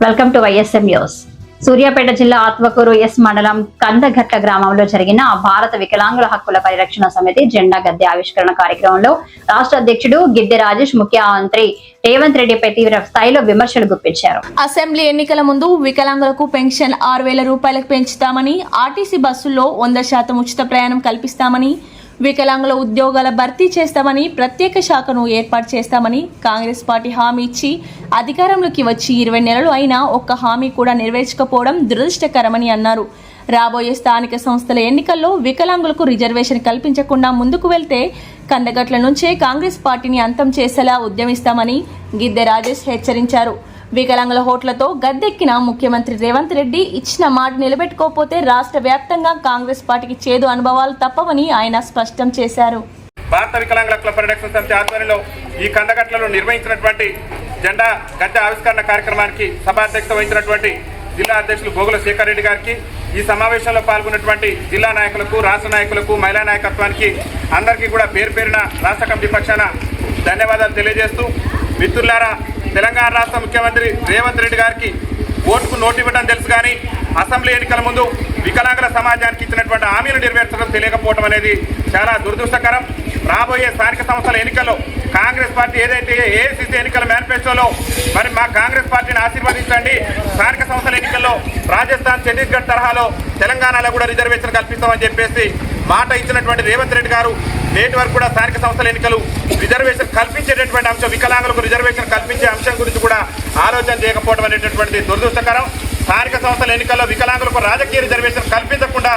Welcome to YSM news Suryapet జిల్లా Atmakur yes మండలం కందఘట్ల గ్రామంలో జరిగిన భారత వికలాంగుల హక్కుల పరిరక్షణ సమితి జెండా గద్దె ఆవిష్కరణ కార్యక్రమంలో రాష్ట్ర అధ్యక్షుడు గిద్దె రాజేష్ ముఖ్యమంత్రి రేవంత్ రెడ్డిపై తీవ్ర స్థాయిలో విమర్శలు గుప్పించారు. అసెంబ్లీ ఎన్నికల ముందు వికలాంగులకు పెన్షన్ ఆరు వేల రూపాయలకు పెంచుతామని ఆర్టీసీ బస్సుల్లో వంద శాతం ఉచిత ప్రయాణం కల్పిస్తామని వికలాంగుల ఉద్యోగాల భర్తీ చేస్తామని ప్రత్యేక శాఖను ఏర్పాటు చేస్తామని కాంగ్రెస్ పార్టీ హామీ ఇచ్చి అధికారంలోకి వచ్చి ఇరవై నెలలు అయినా ఒక్క హామీ కూడా నెరవేర్చకపోవడం దురదృష్టకరమని అన్నారు. రాబోయే స్థానిక సంస్థల ఎన్నికల్లో వికలాంగులకు రిజర్వేషన్ కల్పించకుండా ముందుకు వెళ్తే కందగట్ల నుంచే కాంగ్రెస్ పార్టీని అంతం చేసేలా ఉద్యమిస్తామని గిద్దె రాజేష్ హెచ్చరించారు. వికలాంగుల హోట్లతో గద్దెక్కిన ముఖ్యమంత్రి రేవంత్ రెడ్డి ఇచ్చిన మాట నిలబెట్టుకోకపోతే రాష్ట్ర వ్యాప్తంగా కాంగ్రెస్ పార్టీకి చేదు అనుభవాలు తప్పవని ఆయన స్పష్టం చేశారు. భారత వికలాంగుల క్లబ్ పరిరక్షణ సమితి ఆధ్వర్యంలో ఈ కందగట్లలో నిర్వహించినటువంటి జెండా గద్దె ఆవిష్కరణ కార్యక్రమానికి సభాధ్యక్షత వహించినటువంటి జిల్లా అధ్యక్షులు భోగుల శేఖర్ రెడ్డి గారికి ఈ సమావేశంలో పాల్గొన్నటువంటి జిల్లా నాయకులకు రాష్ట్ర నాయకులకు మహిళా నాయకత్వానికి అందరికీ కూడా పేరు పేరున రాష్ట్ర కమిటీ పక్షాన ధన్యవాదాలు తెలియజేస్తూ మిత్రులారా తెలంగాణ రాష్ట్ర ముఖ్యమంత్రి రేవంత్ రెడ్డి గారికి ఓటుకు నోటు ఇవ్వడం తెలుసు కానీ అసెంబ్లీ ఎన్నికల ముందు వికలాంగుల సమాజానికి ఇచ్చినటువంటి హామీలు నెరవేర్చడం తెలియకపోవడం అనేది చాలా దురదృష్టకరం. రాబోయే స్థానిక సంస్థల ఎన్నికల్లో కాంగ్రెస్ పార్టీ ఏదైతే ఏఐసిసి ఎన్నికల మేనిఫెస్టోలో మరి మా కాంగ్రెస్ పార్టీని ఆశీర్వదించండి. స్థానిక సంస్థల ఎన్నికల్లో రాజస్థాన్ ఛత్తీస్గఢ్ తరహాలో తెలంగాణలో కూడా రిజర్వేషన్ కల్పిస్తామని చెప్పేసి మాట ఇచ్చినటువంటి రేవంత్ రెడ్డి గారు నేటి వరకు కూడా స్థానిక సంస్థల ఎన్నికలు రిజర్వేషన్ కల్పించేటటువంటి అంశం వికలాంగులకు రిజర్వేషన్ కల్పించే అంశం గురించి కూడా ఆలోచన చేయకపోవడం అనేటటువంటి దురదృష్టకరం. స్థానిక సంస్థల ఎన్నికల్లో వికలాంగులకు రాజకీయ రిజర్వేషన్ కల్పించకుండా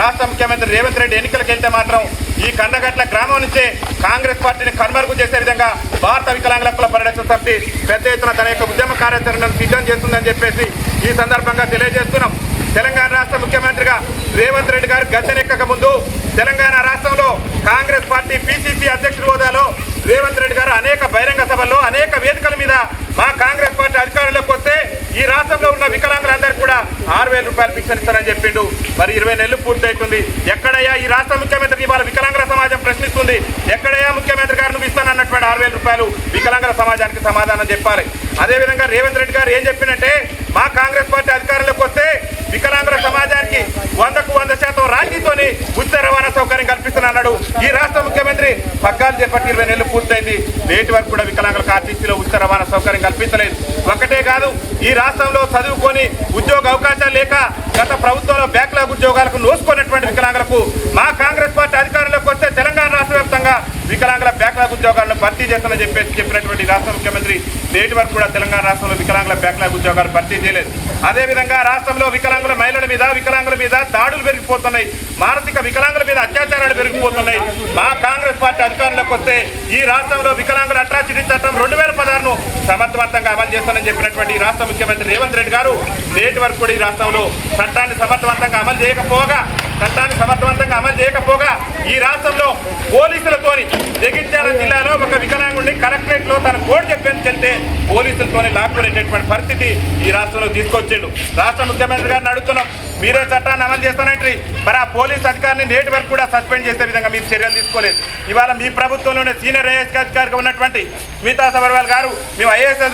రాష్ట్ర ముఖ్యమంత్రి రేవంత్ రెడ్డి ఎన్నికలకు వెళ్తే మాత్రం ఈ కండగట్ల గ్రామం నుంచే కాంగ్రెస్ పార్టీని కనుమరుగు చేసే విధంగా భారత వికలాంగుల హక్కుల పరిరక్షణ సమితి పెద్ద ఎత్తున తన యొక్క ఉద్యమ కార్యాచరణను సిద్ధం చేస్తుందని చెప్పేసి ఈ సందర్భంగా తెలియజేస్తున్నాం. తెలంగాణ రాష్ట్ర ముఖ్యమంత్రిగా రేవంత్ రెడ్డి గారు గద్దెనెక్కక ముందు తెలంగాణ రాష్ట్రంలో కాంగ్రెస్ పార్టీ పిసిసి అధ్యక్షుడి హోదాలో రేవంత్ రెడ్డి గారు అనేక బహిరంగ సభల్లో అనేక వేదికల మీద మా కాంగ్రెస్ పార్టీ అధికారంలోకి వస్తే ఈ రాష్ట్రంలో ఉన్న వికలాంగులందరికీ కూడా ఆరు వేల రూపాయలు పిక్షన్ ఇస్తారని చెప్పిండు. మరి ఇరవై నెలలు పూర్తయితుంది. ఎక్కడయ్యా ఈ రాష్ట్ర ముఖ్యమంత్రి ఇవాళ వికలాంగుల సమాజం ప్రశ్నిస్తుంది? ఎక్కడయ్యా ముఖ్యమంత్రి గారు నువ్వు ఇస్తానన్నటువంటి ఆరు వేల రూపాయలు వికలాంగుల సమాజానికి సమాధానం చెప్పాలి. అదేవిధంగా రేవంత్ రెడ్డి గారు ఏం చెప్పినట్టే మా కాంగ్రెస్ పార్టీ అధికారంలోకి వస్తే వికలాంగుల సమాజానికి వందకు వంద శాతం రాజీతోని ఉచిత రవాణా సౌకర్యం కల్పిస్తున్నాడు ఈ రాష్ట్ర ముఖ్యమంత్రి పగ్గాలు చేపట్టి ఇరవై నెలలు పూర్తయింది. నేటి వరకు కూడా వికలాంగులకు ఆర్టీసీలో ఉచిత రవాణా సౌకర్యం కల్పించలేదు. ఒకటే కాదు ఈ రాష్ట్రంలో చదువుకొని ఉద్యోగ అవకాశాలు లేక గత ప్రభుత్వంలో బ్యాక్లాగ్ ఉద్యోగాలకు నోసుకున్నటువంటి వికలాంగులకు మా కాంగ్రెస్ పార్టీ అధికారంలోకి వస్తే తెలంగాణ రాష్ట్ర వ్యాప్తంగా వికలాంగుల బ్యాక్లాగ్ ఉద్యోగాలను భర్తీ చేస్తానని చెప్పేసి చెప్పినటువంటి రాష్ట్ర ముఖ్యమంత్రి నేటి వరకు కూడా తెలంగాణ రాష్ట్రంలో వికలాంగుల బ్యాక్లాగ్ ఉద్యోగాలు భర్తీ చేయలేదు. అదేవిధంగా రాష్ట్రంలో వికలాంగుల మహిళల మీద వికలాంగుల మీద దాడులు పెరిగిపోతున్నాయి. మానసిక వికలాంగుల మీద అత్యాచారాలు పెరిగిపోతున్నాయి. మా కాంగ్రెస్ పార్టీ అధికారంలోకి వస్తే ఈ రాష్ట్రంలో వికలాంగుల అట్రాసిటీ చట్టం రెండు వేల పదహారును సమర్థవంతంగా అమలు చేస్తానని చెప్పినటువంటి రాష్ట్ర ముఖ్యమంత్రి రేవంత్ రెడ్డి గారు నేటి వరకు కూడా ఈ రాష్ట్రంలో చట్టాన్ని సమర్థవంతంగా అమలు చేయకపోగా చట్టాన్ని సమర్థవంతంగా అమలు చేయకపోగా ఈ రాష్ట్రంలో పోలీసులతోని జగిత్యాల జిల్లాలో ఒక వికలాంగుడిని కలెక్టరేట్లో తన కోడ్ చెప్పేసి చెప్తే పోలీసులతోని లాక్కునేటటువంటి పరిస్థితి ఈ రాష్ట్రంలో తీసుకొచ్చిండు. రాష్ట్ర ముఖ్యమంత్రి గారిని అడుగుతున్నాం మీరే చట్టాన్ని అమలు చేస్తానంటే మరి ఆ పోలీస్ అధికారిని నేటి వరకు కూడా సస్పెండ్ చేసే విధంగా మీరు చర్యలు తీసుకోలేదు. ఇవాళ మీ ప్రభుత్వంలోనే సీనియర్ ఐఏఎస్ అధికారిగా ఉన్నటువంటి మిగతా సబర్వాల్ గారు మేము ఐఏఎస్లో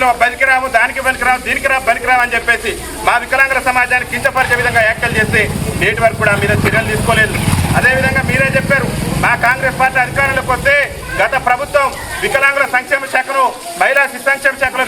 దానికి పనికిరాము దీనికి రా పనికిరాము అని చెప్పేసి మా వికలాంగుల సమాజాన్ని కించపరిచే విధంగా వ్యాఖ్యలు చేస్తే నేటి వరకు కూడా మీద చర్యలు తీసుకోలేదు. అదేవిధంగా మీరే చెప్పారు మా కాంగ్రెస్ పార్టీ అధికారంలోకి వస్తే గత ప్రభుత్వం వికలాంగుల సంక్షేమ శాఖను మహిళా శిశు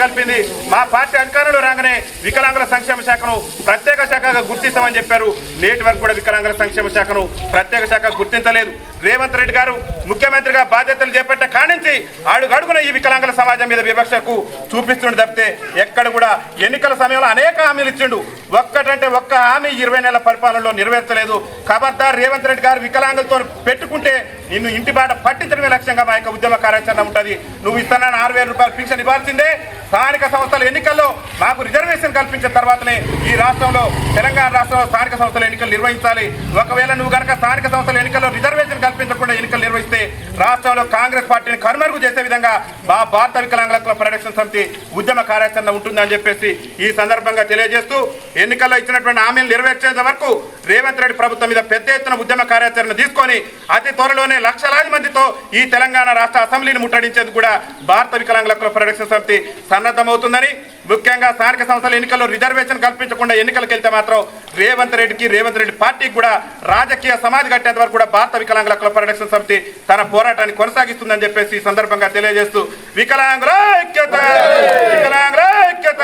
సంక్షేమ మా పార్టీ అధికారంలో రాగానే వికలాంగుల సంక్షేమ శాఖను ప్రత్యేక శాఖగా గుర్తిస్తామని చెప్పారు. నేటి వరకు కూడా వికలాంగుల సంక్షేమ శాఖను ప్రత్యేక శాఖ గుర్తించలేదు. రేవంత్ రెడ్డి గారు ముఖ్యమంత్రిగా బాధ్యతలు చేపట్ట కానించి అడుగడుగున ఈ వికలాంగుల సమాజం మీద వివక్షకు చూపిస్తుండే తప్పితే ఎక్కడ కూడా ఎన్నికల సమయంలో అనేక హామీలు ఇచ్చిండు. ఒక్కటంటే ఒక్క హామీ ఇరవై నెలల పరిపాలనలో నెరవేర్చలేదు. ఖబర్దార్ రేవంత్ రెడ్డి గారు వికలాంగులతో పెట్టుకుంటే నిన్ను ఇంటి బాట పట్టించడమే లక్ష్యంగా మా యొక్క ఉద్యమ కార్యాచరణ ఉంటుంది. నువ్వు ఇస్తానని ఆరు వేల రూపాయలు పింఛన్ ఇవ్వాల్సిందే. స్థానిక సంస్థల ఎన్నికల్లో మాకు రిజర్వేషన్ కల్పించిన తర్వాతనే ఈ రాష్ట్రంలో తెలంగాణ రాష్ట్రంలో స్థానిక సంస్థల ఎన్నికలు నిర్వహించాలి. ఒకవేళ నువ్వు కనుక స్థానిక సంస్థల ఎన్నికల్లో రిజర్వేషన్ కల్పించకుండా ఎన్నికలు నిర్వహిస్తే రాష్ట్రంలో కాంగ్రెస్ పార్టీని కనుమరుగు చేసే విధంగా మా భారత వికలాంగుల హక్కుల పరిరక్షణ సమితి ఉద్యమ కార్యాచరణ ఉంటుందని చెప్పేసి ఈ సందర్భంగా తెలియజేస్తూ ఎన్నికల్లో ఇచ్చినటువంటి హామీలు నెరవేర్చేంత వరకు రేవంత్ రెడ్డి ప్రభుత్వం మీద పెద్ద ఎత్తున ఉద్యమ కార్యాచరణ తీసుకొని అతి త్వరలోనే లక్షలాది మందితో ఈ తెలంగాణ రాష్ట్ర అసెంబ్లీని ముట్టడించేందుకు కూడా భారత వికలాంగుల హక్కుల పరిరక్షణ సమితి సన్నద్ధమవుతుందని ముఖ్యంగా స్థానిక సంస్థల ఎన్నికల్లో రిజర్వేషన్ కల్పించకుండా ఎన్నికలకు వెళ్తే మాత్రం రేవంత్ రెడ్డికి రేవంత్ రెడ్డి పార్టీకి కూడా రాజకీయ సమాధి కట్టేంత వరకు కూడా భారత వికలాంగుల హక్కుల పరిరక్షణ సమితి తన పోరాటాన్ని కొనసాగిస్తుందని చెప్పేసి ఈ సందర్భంగా తెలియజేస్తూ వికలాంగుల ఐక్యత! వికలాంగుల ఐక్యత!